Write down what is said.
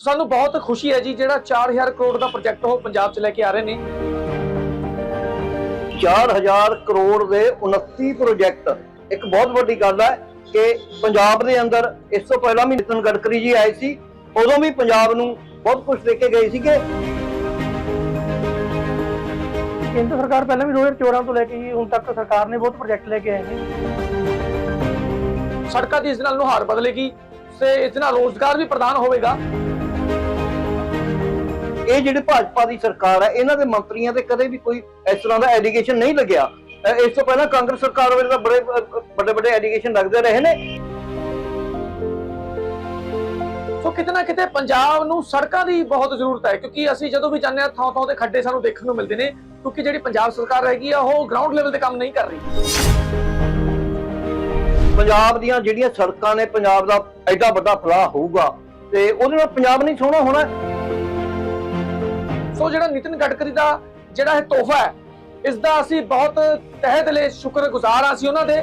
ਸਾਨੂੰ ਬਹੁਤ ਖੁਸ਼ੀ ਹੈ ਜੀ ਜਿਹੜਾ 4000 ਕਰੋੜ ਦਾ ਪ੍ਰੋਜੈਕਟ ਉਹ ਪੰਜਾਬ 'ਚ ਲੈ ਕੇ ਆ ਰਹੇ ਨੇ। 4000 ਕਰੋੜ ਦੇ 29 ਪ੍ਰੋਜੈਕਟ। ਇੱਕ ਬਹੁਤ ਵੱਡੀ ਗੱਲ ਹੈ ਕਿ ਪੰਜਾਬ ਦੇ ਅੰਦਰ ਇਸ ਤੋਂ ਪਹਿਲਾਂ ਵੀ ਨਿਤਨ ਗਡਕਰੀ ਜੀ ਆਏ ਸੀ ਉਦੋਂ ਵੀ ਪੰਜਾਬ ਨੂੰ ਬਹੁਤ ਕੁਝ ਦੇ ਕੇ ਗਏ ਸੀਗੇ। ਕੇਂਦਰ ਸਰਕਾਰ ਪਹਿਲਾਂ ਵੀ 2014 ਤੋਂ ਲੈ ਕੇ ਹੀ ਹੁਣ ਤੱਕ ਸਰਕਾਰ ਨੇ ਬਹੁਤ ਪ੍ਰੋਜੈਕਟ ਲੈ ਕੇ ਆਏ ਨੇ। ਸੜਕਾਂ ਦੀ ਇਸ ਨਾਲ ਨੁਹਾਰ ਬਦਲੇਗੀ ਤੇ ਇਸ ਨਾਲ ਰੋਜ਼ਗਾਰ ਵੀ ਪ੍ਰਦਾਨ ਹੋਵੇਗਾ। ਇਹ ਜਿਹੜੇ ਭਾਜਪਾ ਦੀ ਸਰਕਾਰ ਹੈ ਇਹਨਾਂ ਦੇ ਮੰਤਰੀਆਂ ਤੇ ਕਦੇ ਵੀ ਕੋਈ ਇਸ ਤਰ੍ਹਾਂ ਦਾ ਐਲੀਗੇਸ਼ਨ ਨਹੀਂ ਲੱਗਿਆ। ਇਸ ਤੋਂ ਪਹਿਲਾਂ ਕਾਂਗਰਸ ਸਰਕਾਰ ਵੇਲੇ ਤਾਂ ਬੜੇ ਵੱਡੇ ਵੱਡੇ ਐਲੀਗੇਸ਼ਨ ਲੱਗਦੇ ਰਹੇ ਨੇ। ਸੋ ਕਿਤੇ ਨਾ ਕਿਤੇ ਪੰਜਾਬ ਨੂੰ ਸੜਕਾਂ ਦੀ ਬਹੁਤ ਜ਼ਰੂਰਤ ਹੈ ਕਿਉਂਕਿ ਅਸੀਂ ਜਦੋਂ ਵੀ ਜਾਂਦੇ ਹਾਂ ਥਾਂ ਥਾਂ ਤੇ ਖੱਡੇ ਸਾਨੂੰ ਦੇਖਣ ਨੂੰ ਮਿਲਦੇ ਨੇ ਕਿਉਂਕਿ ਜਿਹੜੀ ਪੰਜਾਬ ਸਰਕਾਰ ਹੈਗੀ ਆ ਉਹ ਗਰਾਊਂਡ ਲੈਵਲ ਤੇ ਕੰਮ ਨਹੀਂ ਕਰ ਰਹੀ। ਪੰਜਾਬ ਦੀਆਂ ਜਿਹੜੀਆਂ ਸੜਕਾਂ ਨੇ ਪੰਜਾਬ ਦਾ ਐਡਾ ਵੱਡਾ ਫਲਾਹ ਹੋਊਗਾ ਤੇ ਉਹਦੇ ਨਾਲ ਪੰਜਾਬ ਨਹੀਂ ਸੋਹਣਾ ਹੋਣਾ। ਸੋ ਜਿਹੜਾ ਨਿਤਿਨ ਗਡਕਰੀ ਦਾ ਜਿਹੜਾ ਇਹ ਤੋਹਫਾ ਹੈ, ਇਸ ਦਾ ਅਸੀਂ ਬਹੁਤ ਤਹਿ ਦਿਲੇ ਸ਼ੁਕਰਗੁਜ਼ਾਰ ਹਾਂ ਅਸੀਂ ਉਹਨਾਂ ਦੇ।